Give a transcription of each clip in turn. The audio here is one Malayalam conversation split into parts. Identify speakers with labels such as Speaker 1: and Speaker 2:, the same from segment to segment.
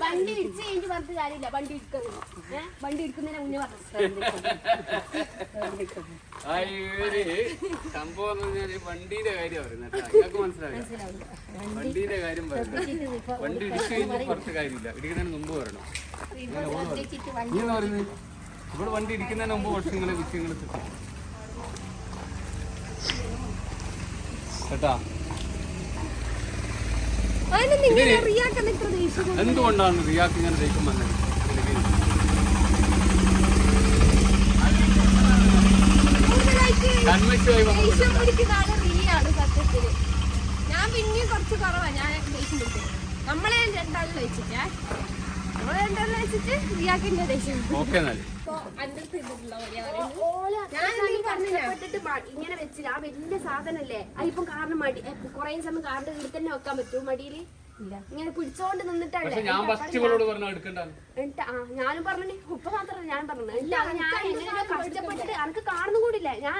Speaker 1: വണ്ടി ഇടിച്ച് കഴിഞ്ഞ് പറഞ്ഞിട്ട് കാര്യമില്ല. വണ്ടി ഇടിക്കുന്നത് ഏഹ് വണ്ടി ഇടിക്കുന്നതിന് മുന്നേ പറഞ്ഞു
Speaker 2: അയ്യോ സംഭവം എന്ന് പറഞ്ഞാൽ വണ്ടിയുടെ കാര്യം പറയുന്നത് മനസ്സിലാവില്ല കാര്യം പറയുന്നത്. വണ്ടി ഇടിച്ചു കഴിഞ്ഞാൽ കുറച്ച് കാര്യമില്ല. ഇടിക്കുന്നതിന് മുമ്പ് പറയണം പറയുന്നത് ഇവിടെ വണ്ടി ഇടിക്കുന്നതിന് മുമ്പ് വർഷങ്ങളെ വിഷയങ്ങൾ കേട്ടാ
Speaker 3: അതിനെന്ത് ഇങ്ങനെ റിയാക്കാൻ ഇത്ര ദേഷ്യം
Speaker 2: എന്തുകൊണ്ടാണ് റിയാക്ക് ഇങ്ങനെ ദേഷ്യം വന്നത്?
Speaker 3: ഞാൻ പിന്നെയും കുറച്ച് കുറവാണ് ഞാൻ നമ്മളെ രണ്ടാളിൽ വെച്ചിട്ടേ രണ്ടാളിൽ വെച്ചിട്ട് റിയാക്കിന്റെ ദേഷ്യം
Speaker 2: ഓക്കെ എന്നാൽ
Speaker 1: ഇങ്ങനെ വെച്ചില്ല. ആ വലിയ സാധനല്ലേ? അതിപ്പം കാറിന് മടി. കൊറേ സമയം കാറിന്റെ വീട്ടിൽ തന്നെ വെക്കാൻ പറ്റുമോ മടിയിൽ? ഇങ്ങനെ പിടിച്ചോണ്ട് നിന്നിട്ടല്ലേ?
Speaker 2: പക്ഷെ ഞാൻ ഫസ്റ്റ് ഇവളോട് പറഞ്ഞു എടുക്കണ്ടാണ്
Speaker 1: എന്നിട്ട് ആ ഞാനും പറഞ്ഞു. ഉപ്പ മാത്രല്ല ഞാൻ പറഞ്ഞു. എന്നിട്ട് ഞാൻ എങ്ങനെയോ കഷ്ടപ്പെട്ടിട്ട് അനക്ക് കാണുന്നു കൂടില്ല. ഞാൻ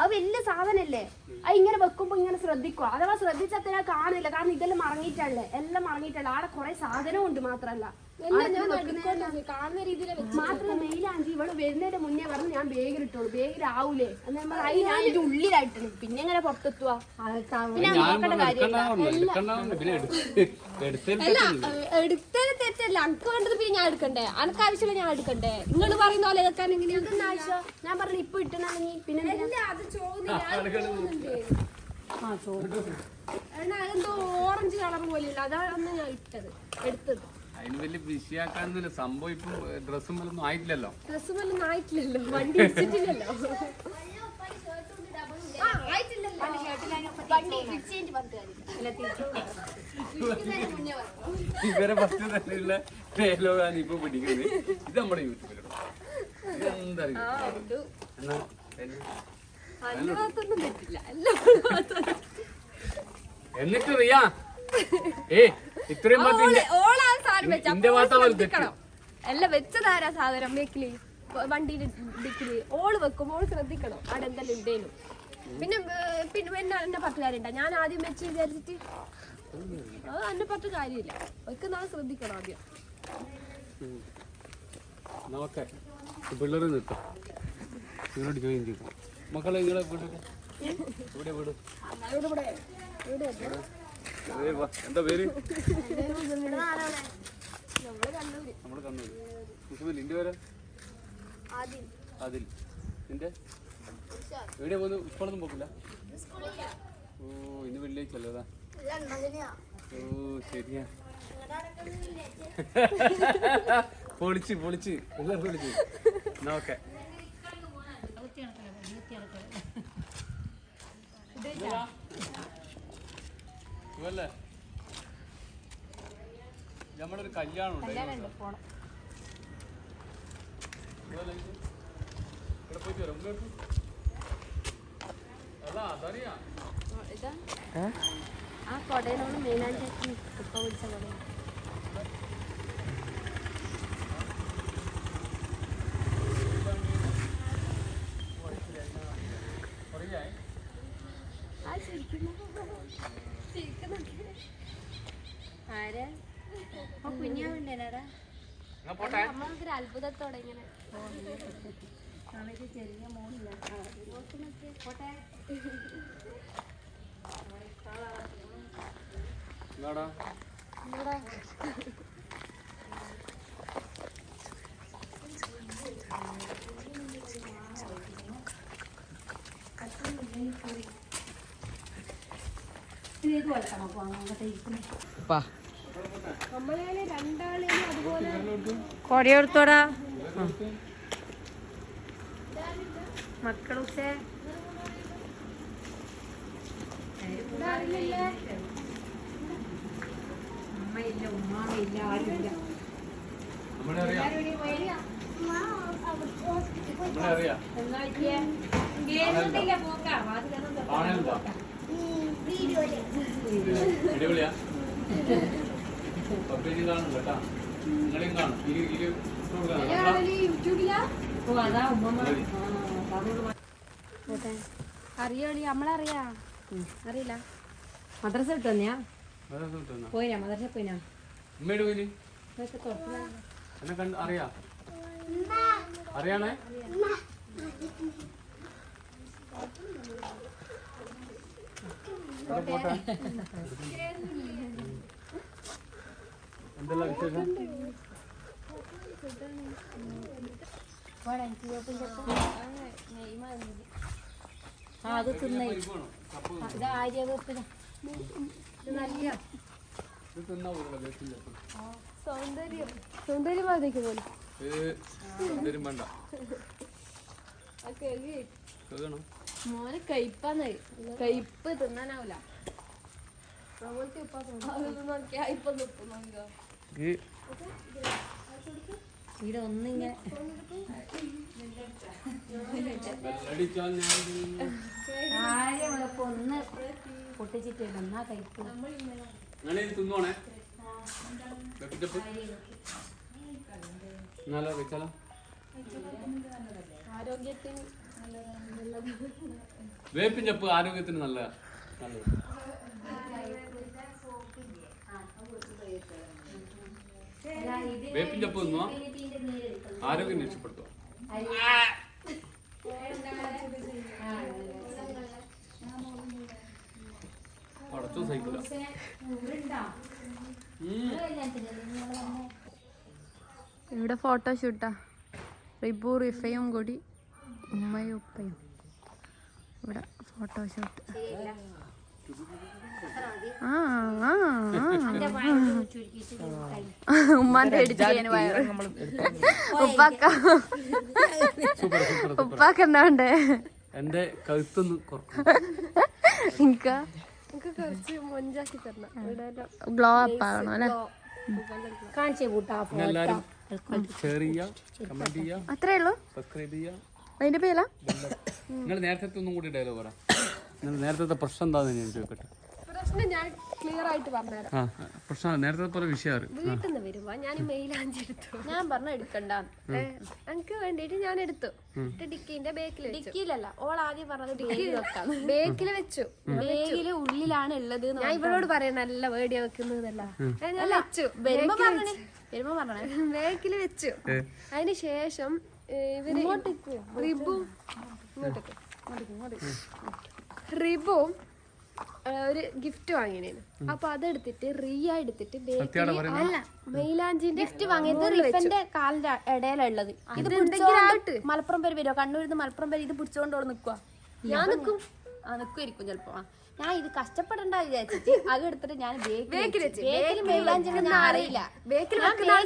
Speaker 1: അത് വലിയ സാധനല്ലേ? അത് ഇങ്ങനെ വെക്കുമ്പോ ഇങ്ങനെ ശ്രദ്ധിക്കുക അഥവാ ശ്രദ്ധിച്ചാൽ തന്നെ കാണില്ല കാരണം ഇതെല്ലാം മറങ്ങിയിട്ടല്ലേ? എല്ലാം മറങ്ങിയിട്ടല്ലേ? ആടെ കുറെ സാധനവും ഉണ്ട് മാത്രല്ല
Speaker 3: എല്ലാം ഞാൻ എടുത്തോണ്ട് കാണുന്ന രീതിയിൽ
Speaker 1: മാത്രമല്ല മെയിലാഞ്ചി ഇവൾ വരുന്നതിന്റെ മുന്നേ പറഞ്ഞു ഞാൻ ബേഗിൽ ഇട്ടോളൂ ബേഗിൽ നമ്മൾ അതിന്റെ ഞാൻ ഇതിന്റെ ഉള്ളിലായിട്ടാണ് പിന്നെ എങ്ങനെ പുറത്തെത്തുക
Speaker 3: എടുത്തത് തെറ്റല്ല. അനക്ക് വേണ്ടത് പിന്നെ ഞാൻ എടുക്കണ്ടേ? അനക്ക് ആവശ്യമില്ല ഞാൻ എടുക്കണ്ടേ? നിങ്ങൾ പറയുന്ന പോലെ കേൾക്കാൻ എങ്ങനെയാ
Speaker 1: ആവശ്യം? ഞാൻ പറഞ്ഞു ഇപ്പൊ ഇട്ടണെങ്കിൽ പിന്നെ?
Speaker 3: അത് എന്തോ ഓറഞ്ച് കളർ പോലെയുള്ള. അതാണ് ഞാൻ ഇട്ടത്. എടുത്തത്.
Speaker 2: അതിന് വലിയ വിഷയാക്കാന്നില്ല സംഭവം ഇപ്പം ഡ്രസ്സും വല്ലൊന്നും ആയിട്ടില്ലല്ലോ.
Speaker 3: ഡ്രസ്സും വല്ലൊന്നും ആയിട്ടില്ലല്ലോ. വണ്ടി ഇടിച്ചിട്ടില്ലല്ലോ. ആ, ആയിട്ടില്ലല്ലോ.
Speaker 1: വണ്ടി പറഞ്ഞു.
Speaker 2: ഇവരെ ഫസ്റ്റ് തന്നെയുള്ള ഡയലോഗാണ് ഇപ്പൊ പിടിക്കുന്നത്. ഇത് നമ്മുടെ യൂട്യൂബിലുണ്ട്
Speaker 3: ആ ഉണ്ട്.
Speaker 2: എന്നാ
Speaker 3: അല്ല ഭാഗത്തൊന്നും തെറ്റില്ല. എല്ലാ ഭാഗത്തൊന്നും
Speaker 2: എന്നിട്ട് റിയാ. ഏ ഇത്രയും
Speaker 3: ഓൾ സാധനം വെച്ച. ശ്രദ്ധിക്കണം. എല്ലാം വെച്ചതാരാ സാധനം? വെക്കിൽ. വണ്ടിയിൽ ഡിക്കിൽ ഓൾ വെക്കുമ്പോൾ ഓൾ ശ്രദ്ധിക്കണം. അവിടെ എന്തെല്ലാം ഉണ്ടേനും പിന്നെ പിന്നെ എന്നെ എന്നെ പത്ത് കാര്യമുണ്ട ഞാൻ ആദ്യം വെച്ച് വിചാരിച്ചിട്ട് അത് എന്നെ പത്ത് കാര്യമില്ല. വെക്കുന്ന ആൾ ശ്രദ്ധിക്കണം ആദ്യം.
Speaker 2: നോക്കെ. പിള്ളേർ നിർത്തും നിങ്ങളോട് ജോയിൻ ചെയ്തു. മക്കളെ നിങ്ങളെ വീട്. ഇവിടെ വീട്. ഇവിടെ വാ. എന്താ പേര്? നമ്മൾ കണ്ണൂര്. മുസ്ലിം നിന്റെ പേര്? അതിൽ നിന്റെ? എവിടെ പോന്നു? ഇപ്പോഴൊന്നും പോക്കില്ല? ഓ ഇന്ന് വെള്ളിയാഴ്ച അല്ലേ അതാ ഓ ശരിയാ. പൊളിച്ച് പൊളിച്ച്. എല്ലാവരും പൊളിച്ച്. നോക്കെ ഇത്. ഇവിടെ പോയിട്ട് വരാം. ഇങ്ങോട്ട്. അല്ല അതറിയാ
Speaker 1: ആ കൊടയിലോട് മെയിനായിട്ട് ഇപ്പൊ വിളിച്ച കൊടയാണ്
Speaker 2: പറയായി
Speaker 1: ആ ശരിക്കും ആരെ ആ കുഞ്ഞാവുണ്ടേനാടാ
Speaker 2: എന്നാ പോട്ടെ
Speaker 1: നമ്മളൊരു അത്ഭുതത്തോടെ ഇങ്ങനെ ചെറിയ മോണില്ല പോട്ടെ.
Speaker 2: എന്നാടാ
Speaker 3: നമ്മളെ അതുപോലെ
Speaker 4: കൊടിയെടുത്തോടാ മക്കളുസേ അമ്മയില്ല ഉമ്മാമില്ല ആരുമില്ല.
Speaker 2: നമ്മളെ അറിയാം നമ്മളെ അറിയാം
Speaker 4: കേൾക്കുന്നില്ല പോക്കാ
Speaker 2: ആണെന്താ അടിപൊളിയാ പബ്ലിക് കാണും കേട്ടാ. നിങ്ങളെയും കാണും ഇട്ടു
Speaker 1: അറിയോളി നമ്മളറിയാ. അറിയില്ല.
Speaker 4: മദ്രസ വിട്ടു വന്നെയാ? പോയിനാ? മദ്രസ പോയിനാ?
Speaker 2: അറിയാ? അറിയാണേ? പോട്ടെ. എന്തെല്ലാം വിശേഷം?
Speaker 4: ആ അത് തിന്നേ? ഇത് ആര്യ വെപ്പിന? നല്ല.
Speaker 2: വേപ്പില്ല
Speaker 3: സൗന്ദര്യം. സൗന്ദര്യമാതയ്ക്ക് പോലും.
Speaker 2: സൗന്ദര്യം വേണ്ട.
Speaker 3: മോനെ കയ്പാന്ന്. കയ്പ് തിന്നാനാവില്ല നോക്കിയാ ഇപ്പൊ നിൽക്കും നോക്കിയോ
Speaker 4: ഇവിടെ ഒന്നിങ്ങനെ ഒന്ന് പൊട്ടിച്ചിട്ട് എന്നാ കഴിക്കും
Speaker 2: തിന്നോണേ. എന്നാലോ
Speaker 3: ആരോഗ്യത്തിന്
Speaker 2: വേപ്പിൻ ചപ്പ് ആരോഗ്യത്തിന് നല്ല നല്ലത്. വേപ്പിൻ അപ്പം തിന്നോ? ആരോഗ്യം രക്ഷപ്പെടുത്തോ? പടച്ചോ സൈക്കിള
Speaker 3: ഇവിടെ ഫോട്ടോ ഷൂട്ടാ റിബു റിഫയും കൂടി ഉമ്മയും ഉപ്പയും. ഇവിടെ ഫോട്ടോ ഷൂട്ട്. ഉമ്മാന്റെ വയറ്. ഉപ്പാക്ക ഉപ്പാക്ക എന്താ വേണ്ടേ?
Speaker 2: എന്റെ കഴുത്തൊന്ന്
Speaker 3: എനിക്ക് ഗ്ലോ അപ്പ് ആകണം അല്ലെ? അത്രേ ഉള്ളൂ. അതിന്റെ പേരാ?
Speaker 2: നിങ്ങൾ നേരത്തെ ഒന്നും കൂടി ഡയലോഗ് പറയാം നേരത്തെ പ്രശ്നം എന്താണെന്ന് ഞാൻ ചോദിക്കട്ടെ.
Speaker 3: പ്രശ്നം ഞാൻ ക്ലിയർ ആയിട്ട് പറഞ്ഞുതരാം.
Speaker 2: ആ പ്രശ്നം നേരത്തെ പറഞ്ഞ വിഷയം
Speaker 3: വീട്ടിൽ നിന്ന് വരുമ്പോ ഞാൻ മെയിലാഞ്ചി ഞാൻ പറഞ്ഞു എടുക്കണ്ട. എനിക്ക് വേണ്ടിട്ട് ഞാൻ എടുത്തു. ഡിക്കിന്റെ ബേക്കിൽ
Speaker 1: ഡിക്കിയിലല്ല ഓൾ ആദ്യം പറഞ്ഞത് ബേഗിൽ വെക്കാം
Speaker 3: ബേക്കിൽ വെച്ചു.
Speaker 1: ബേക്കിൽ ഉള്ളിലാണ് ഉള്ളത്
Speaker 3: ഞാൻ ഇവളോട് പറയാം നല്ല വേടിയ വെക്കുന്നതല്ല ഞാൻ വെച്ചു.
Speaker 1: വരുമ്പോ പറഞ്ഞേ വരുമ്പോ പറഞ്ഞേ
Speaker 3: ബേക്കിൽ വെച്ചു. അതിന് ശേഷം ഇവർ റിബു. ഇങ്ങോട്ടേക്ക്. റിബു ഒരു ഗിഫ്റ്റ് വാങ്ങിനേനു അപ്പൊ അതെടുത്തിട്ട് റിയ എടുത്തിട്ട് ബേക്കിൽ അല്ല മൈലാഞ്ചിന്റെ
Speaker 1: ഗിഫ്റ്റ് വാങ്ങിയത് റിഫന്റെ കാലിന്റെ ഇടയിലുള്ളത് ഇത് പിടിച്ചോണ്ട് മലപ്പുറം പേര് വരുമോ കണ്ണൂരിൽ നിന്ന് മലപ്പുറം പേര് ഇത് പിടിച്ചോണ്ട് നിക്കുവാ.
Speaker 3: ഞാൻ നിക്കും.
Speaker 1: ആ നിക്കുമായിരിക്കും ചിലപ്പോ. ഞാൻ ഇത് കഷ്ടപ്പെടണ്ട വിചാരിച്ചിട്ട് അത് എടുത്തിട്ട് ഞാൻ
Speaker 3: ബേക്കിൽ
Speaker 1: ബേക്കിൽ മെയിലാഞ്ചി അറിയില്ല.
Speaker 3: ബേക്കിൽ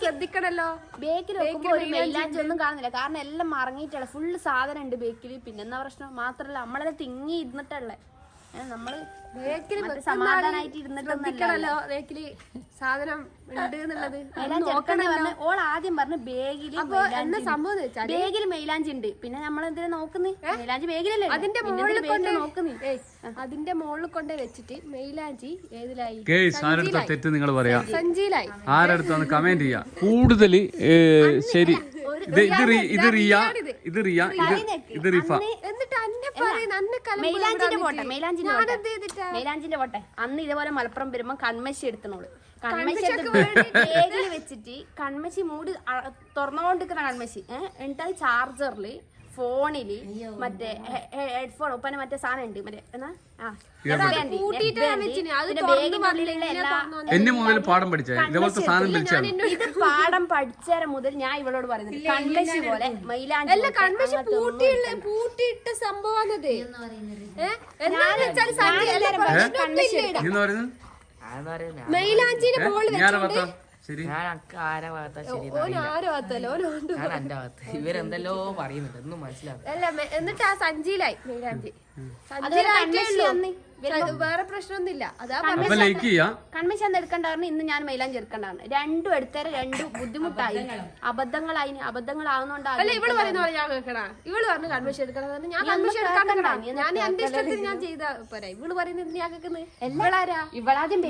Speaker 3: ശ്രദ്ധിക്കണല്ലോ.
Speaker 1: ബേക്കിൽ ഒരു മെയിലാഞ്ചി ഒന്നും കാണുന്നില്ല. കാരണം എല്ലാം മറങ്ങിയിട്ടുള്ള ഫുള്ള് സാധനം ഉണ്ട് ബേക്കിൽ പിന്നെന്താ പ്രശ്നം മാത്രല്ല നമ്മളെല്ലാം തിങ്ങി ഇരുന്നിട്ടല്ലേ. ഏ, നമ്മൾ സമാധാനായിട്ട്
Speaker 3: സാധനം ഉണ്ട് എന്നുള്ളത്.
Speaker 1: ഓൾ ആദ്യം പറഞ്ഞു
Speaker 3: ബേഗിൽ സംഭവം വെച്ചാൽ
Speaker 1: ബേഗിൽ മെയിലാഞ്ചി ഉണ്ട്. പിന്നെ നമ്മൾ എന്തിനാ നോക്കുന്നേ മെയിലാഞ്ചി ബേഗിലല്ലേ
Speaker 3: അതിന്റെ മുകളിൽ കൊണ്ട് അതിന്റെ മുകളിൽ കൊണ്ട് വെച്ചിട്ട് മെയിലാഞ്ചി ഏതിലായി?
Speaker 2: തെറ്റ് നിങ്ങൾ പറയാ.
Speaker 3: സഞ്ചിയിലായി.
Speaker 2: ആരടുത്താണ് കമന്റ് ചെയ്യാ? കൂടുതൽ ശരി. ഇത് ഇത് റി- ഇത് റിയ ഇത്. റിയ ഇത് റിഫ.
Speaker 1: മെയിലാഞ്ചിന്റെ പോട്ടെ മെയിലാഞ്ചിന്റെ പോട്ടെ.
Speaker 3: എന്ത് ചെയ്തിട്ടാ?
Speaker 1: മെയിലാഞ്ചിന്റെ പോട്ടെ. അന്ന് ഇതേപോലെ മലപ്പുറം വരുമ്പോ കൺമശി എടുത്തണോൾ കൺമശി എടുത്ത് വെച്ചിട്ട് കൺമശി മൂട് തുറന്നുകൊണ്ടിരിക്കുന്ന കൺമശി. ഏഹ് എന്നിട്ട് അത് ചാർജറിൽ ഫോണിൽ മറ്റേ ഹെഡ്ഫോൺ ഒപ്പന മറ്റേ സാധനം ഉണ്ട്. മറ്റേ എന്നാ?
Speaker 2: എന്നെ മുതൽ പാഠം പഠിച്ച ഇതേപോലത്തെ സാധനം
Speaker 1: ഇത് പാഠം പഠിച്ചേരം മുതൽ ഞാൻ ഇവളോട് പറയുന്നത്. പോലെ
Speaker 3: പൂട്ടിയിട്ട സംഭവമാണത്
Speaker 5: അതെന്ന്
Speaker 3: മുകളിൽ
Speaker 2: ശരി
Speaker 5: ഞാൻ ആരെ ഭാഗത്താ ശരി ഞാൻ എന്റെ ഭാഗത്ത് ഇവരെന്തെല്ലോ പറയുന്നുണ്ട്. ഒന്നും മനസ്സിലാവും
Speaker 3: അല്ല എന്നിട്ട് ആ സഞ്ചിയിലായി.
Speaker 1: അന്ന്
Speaker 3: വേറെ പ്രശ്നമൊന്നുമില്ല. അതാ
Speaker 1: അന്ന് എടുക്കണ്ടായിരുന്നു. ഇന്ന് ഞാൻ മൈലാഞ്ചി എടുക്കണ്ടായിരുന്നു രണ്ടും എടുത്തേരെ രണ്ടും ബുദ്ധിമുട്ടായി. അബദ്ധങ്ങളായി. അബദ്ധങ്ങളാവുന്നോണ്ടായി
Speaker 3: അല്ല ഇവൾ പറയുന്ന പോലെ ഞാൻ കേൾക്കണ ഇവൾ പറഞ്ഞു കൺവെൻഷൻ എടുക്കണം എന്ന്. ഞാൻ കൺവെൻഷൻ എടുക്കാണ്ടാ ഞാൻ എന്റെ ഇഷ്ടത്തിന് ഞാൻ ചെയ്ത പോരാ. ഇവൾ പറയുന്നത് ഞാൻ കേൾക്കുന്നത്
Speaker 1: ഇവളാദ്യം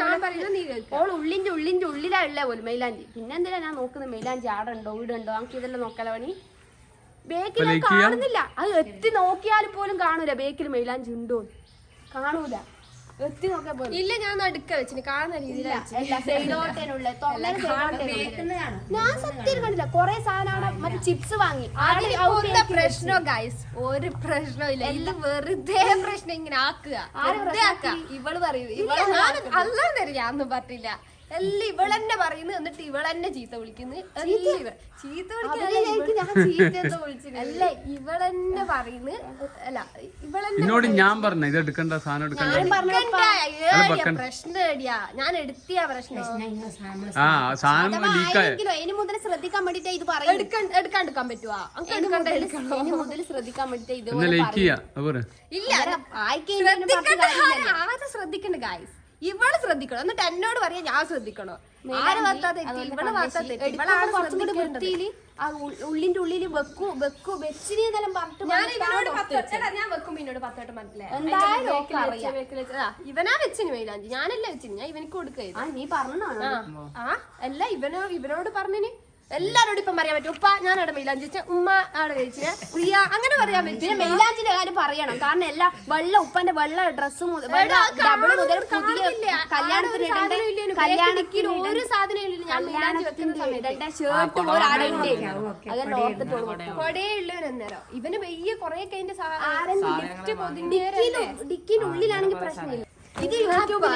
Speaker 3: ഞാൻ പറയുന്നത് നീ
Speaker 1: ഓൾ ഉള്ളിന്റെ ഉള്ളിന്റെ ഉള്ളിലാ ഉള്ളേ പോലും. മൈലാഞ്ചി പിന്നെന്തിനാ ഞാൻ നോക്കുന്നത്? മൈലാഞ്ചി ആടുണ്ടോ? വീടുണ്ടോ? നമുക്ക് ഇതെല്ലാം നോക്കാലോ പണി? ബേക്കിൽ കാണുന്നില്ല. അത് എത്തി നോക്കിയാൽ പോലും കാണൂല ബേക്കിൽ മൈലാഞ്ചി ഉണ്ടോ കാണൂല. എത്തി നോക്കിയാൽ പോലും.
Speaker 3: ഇല്ല ഞാൻ നടുക്ക വെച്ചിന്. കാണുന്ന രീതിയിലാണ്
Speaker 1: ഞാൻ സത്യം കണ്ടില്ല. കൊറേ സാധനം മറ്റേ ചിപ്സ് വാങ്ങി.
Speaker 3: പ്രശ്നം ഗൈസ് ഒരു പ്രശ്നമില്ല ഇത് വെറുതെ പ്രശ്നം ഇങ്ങനെ ആക്കുക. ഇവൾ പറയൂ ഇവൾ ഞാൻ അല്ലാതെ തരും ഞാനൊന്നും പറഞ്ഞില്ല. എല്ലാം ഇവളെന്നെ പറയുന്നു എന്നിട്ട് ഇവളെന്നെ ചീത്ത വിളിക്കുന്നു. എല്ലാം ചീത്ത? വിളിക്കുന്നു അല്ല ഇവളെന്നെ പറയുന്നു. അല്ല ഇവളെന്നെ
Speaker 2: എന്നോട് ഞാൻ പറഞ്ഞു ഇത് എടുക്കണ്ട സാധനം എടുക്കണ്ട.
Speaker 3: പ്രശ്നം ഏടിയാ ഞാൻ എടുത്തിയാ പ്രശ്നം.
Speaker 2: ആ സാധനം ലീക്കായ
Speaker 1: ആരെങ്കിലും ഇനി മുതൽ ശ്രദ്ധിക്കാൻ വേണ്ടിട്ട് ഇത് പറയും
Speaker 3: എടുക്കാൻ എടുക്കാണ്ടിരിക്കാൻ പറ്റുവാ.
Speaker 1: ഇനി മുതൽ ശ്രദ്ധിക്കാൻ വേണ്ടിട്ട് ഇത്
Speaker 3: ഇല്ല ശ്രദ്ധിക്കണ്ട ഗായ്സ് ഇവൾ ശ്രദ്ധിക്കണം. എന്നിട്ട് എന്നോട് പറയാ ഞാൻ ശ്രദ്ധിക്കണോ. ആരെ ഇവളാണ് ശ്രദ്ധിക്കേണ്ടത്.
Speaker 1: ഉള്ളിന്റെ ഉള്ളിൽ വെക്കൂ വെക്കൂ. വെച്ചിനെ പറഞ്ഞിട്ട്
Speaker 3: ഞാൻ ഇവനോട് ഞാൻ വെക്കും ഇവനോട് മനസ്സിലായി. ഇവനാ വെച്ചിന് മൈലാഞ്ചി. ഞാനല്ല വെച്ചിന്. ഞാൻ ഇവനിക്ക് കൊടുക്കുക
Speaker 1: നീ പറഞ്ഞോ
Speaker 3: ആ അല്ല ഇവനോ ഇവനോട് പറഞ്ഞിന്? എല്ലാരോടും ഇപ്പം പറയാൻ പറ്റും. ഉപ്പ ഞാൻ അവിടെ മൈലാഞ്ചിച്ച ഉമ്മ അവിടെ വെച്ച പ്രിയ അങ്ങനെ പറയാൻ പറ്റും
Speaker 1: പിന്നെ മെയിലാഞ്ചിന്റെ കാര്യം പറയണം. കാരണം എല്ലാ വെള്ള ഉപ്പന്റെ വെള്ള ഡ്രസ്സ് ഡബിൾ മുതൽ
Speaker 3: കാണുന്നില്ല.
Speaker 1: പുതിയ കല്യാണത്തിന് കല്യാണത്തിന്
Speaker 3: ഒരു സാധനം ഞാൻ
Speaker 1: ഷർട്ട് അങ്ങനെ
Speaker 3: അന്നേരം. ഇവന് വെയ്യ കൊറേ കഴിഞ്ഞ ലിഫ്റ്റ്
Speaker 1: ഡിക്കിന്റെ ഉള്ളിലാണെങ്കിൽ പ്രശ്നമില്ല. ഇത് യൂട്യൂബ്.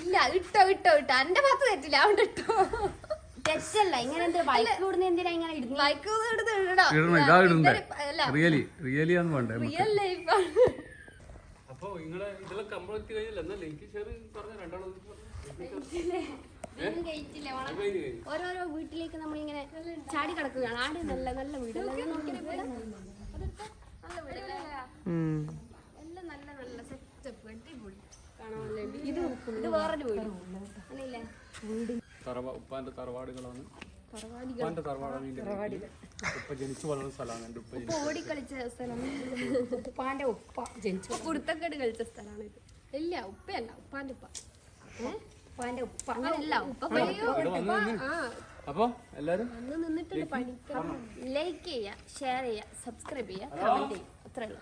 Speaker 3: ഇല്ല ഇട്ടോ ഇട്ടോ ഇട്ടോ. എന്റെ ഭാഗത്ത് തെറ്റില്ല. അവിടെ ഇട്ടോ.
Speaker 1: തെറ്റല്ല. ഇങ്ങനെ എന്ത് ബൈക്ക് എന്തിനാ ഇങ്ങനെ ഇടുന്നത്
Speaker 3: ബൈക്ക് എടുത്ത് ഇടണം?
Speaker 2: ഇടണം. ഇതാ ഇടണ്ടേ? റിയലി റിയലി ആണ് വേണ്ടേ
Speaker 3: റിയൽ ലൈഫാണ്
Speaker 2: അപ്പൊ നിങ്ങളെ ഇതെല്ലാം കംപ്ലീറ്റ് കഴിഞ്ഞില്ല. എന്നാ ലിങ്ക് ഷെയർ പറഞ്ഞ രണ്ടാളും
Speaker 1: ഓരോരോ വീട്ടിലേക്ക് നമ്മൾ ഇങ്ങനെ ചാടി കിടക്കുകയാണ്. ആട് നല്ല നല്ല വീട്.
Speaker 3: എല്ലാം നല്ല നല്ല സെറ്റപ്പ് അടിപൊളി. ഇത് ഇത് വേറൊരു വീട്.
Speaker 2: തറവാ ഉപ്പാന്റെ തറവാടുകളാണ്. ഉപ്പാന്റെ തറവാടാണ് ഇതിന്റെ ഉപ്പ ജനിച്ചു വളർന്ന സ്ഥലമാണ് എന്റെ ഉപ്പ ജനിച്ചു
Speaker 3: ഓടിക്കളിച്ച സ്ഥലമാണ്
Speaker 4: ഉപ്പാന്റെ ഉപ്പ ജനിച്ചു
Speaker 3: കുടുത്തക്കേട് കളിച്ച സ്ഥലമാണ് ഇത്. ഇല്ല ഉപ്പയല്ല ഉപ്പാന്റെ ഉപ്പ.
Speaker 4: ഉപ്പാന്റെ ഉപ്പ.
Speaker 3: അങ്ങനല്ല ഉപ്പ
Speaker 2: അപ്പോ എല്ലാരും?
Speaker 3: അന്ന് നിന്നിട്ടുണ്ട് പണിക്കണം ലൈക്ക് ചെയ്യുക ഷെയർ ചെയ്യുക സബ്സ്ക്രൈബ് ചെയ്യുക കമന്റ് ചെയ്യുക. അത്രേ ഉള്ളൂ.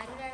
Speaker 4: ആരുടെ